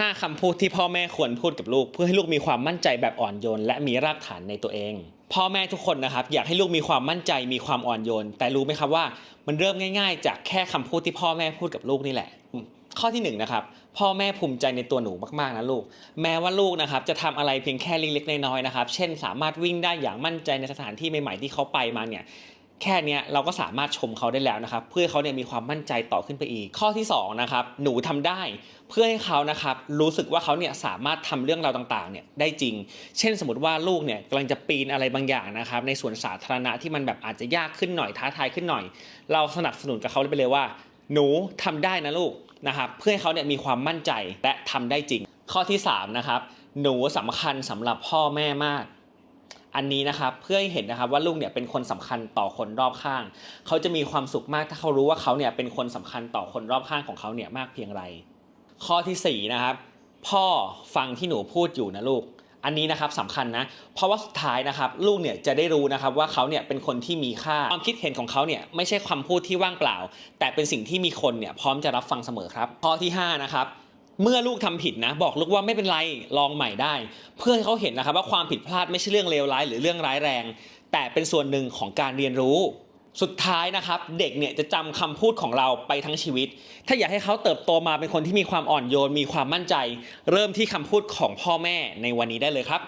5 คำพูดที่พ่อแม่ควรพูดกับลูก เพื่อให้ลูกมีความมั่นใจแบบอ่อนโยน และมีรากฐานในตัวเอง พ่อแม่ทุกคนนะครับ อยากให้ลูกมีความมั่นใจมีความอ่อนโยน แต่รู้ไหมครับว่า มันเริ่มง่าย ๆ จากแค่คำพูดที่พ่อแม่พูดกับลูกนี่แหละ ข้อที่หนึ่งนะครับพ่อแม่ภูมิใจในตัวหนูมากๆนะลูก แม้ว่าลูกนะครับจะทำอะไรเพียงแค่เล็กๆน้อยๆนะครับ เช่น สามารถวิ่งได้อย่างมั่นใจในสถานที่ใหม่ๆที่เขาไปมาเนี่ย แค่เนี้ยเราก็สามารถชมเขาได้แล้วนะครับ เพื่อเขาเนี่ยมีความมั่นใจต่อขึ้นไปอีก ข้อที่สองนะครับหนูทำได้ เพื่อให้เขานะครับรู้สึกว่าเขาเนี่ยสามารถทำเรื่องราวต่างๆเนี่ยได้จริง เช่นสมมติว่าลูกเนี่ยกำลังจะปีนอะไรบางอย่างนะครับในสวนสาธารณะที่มันแบบอาจจะยากขึ้นหน่อยท้าทายขึ้นหน่อย เราสนับสนุนกับเขาไปเลยว่า หนูทำได้นะลูกนะครับเพื่อให้เขาเนี่ยมีความมั่นใจและทำได้จริง ข้อที่สามนะครับหนูสำคัญสำหรับพ่อแม่มาก อันนี้นะครับเพื่อให้เห็นนะครับว่าลูกเนี่ยเป็นคนสำคัญต่อคนรอบข้าง เขาจะมีความสุขมากถ้าเขารู้ว่าเขาเนี่ยเป็นคนสำคัญต่อคนรอบข้างของเขาเนี่ยมากเพียงไร ข้อที่สี่นะครับพ่อฟังที่หนูพูดอยู่นะลูกอันนี้นะครับสำคัญนะ เพราะว่าสุดท้ายนะครับลูกเนี่ยจะได้รู้นะครับว่าเขาเนี่ยเป็นคนที่มีค่าความคิดเห็นของเขาเนี่ยไม่ใช่ความพูดที่ว่างเปล่า แต่เป็นสิ่งที่มีคนเนี่ยพร้อมจะรับฟังเสมอครับข้อที่ห้านะครับ เมื่อลูกทำผิดนะ บอกลูกว่าไม่เป็นไรลองใหม่ได้ เพื่อให้เขาเห็นนะครับว่าความผิดพลาดไม่ใช่เรื่องเลวร้ายหรือเรื่องร้ายแรง แต่เป็นส่วนหนึ่งของการเรียนรู้ สุดท้ายนะครับ เด็กเนี่ยจะจำคำพูดของเราไปทั้งชีวิต ถ้าอยากให้เขาเติบโตมาเป็นคนที่มีความอ่อนโยน มีความมั่นใจ เริ่มที่คำพูดของพ่อแม่ในวันนี้ได้เลยครับ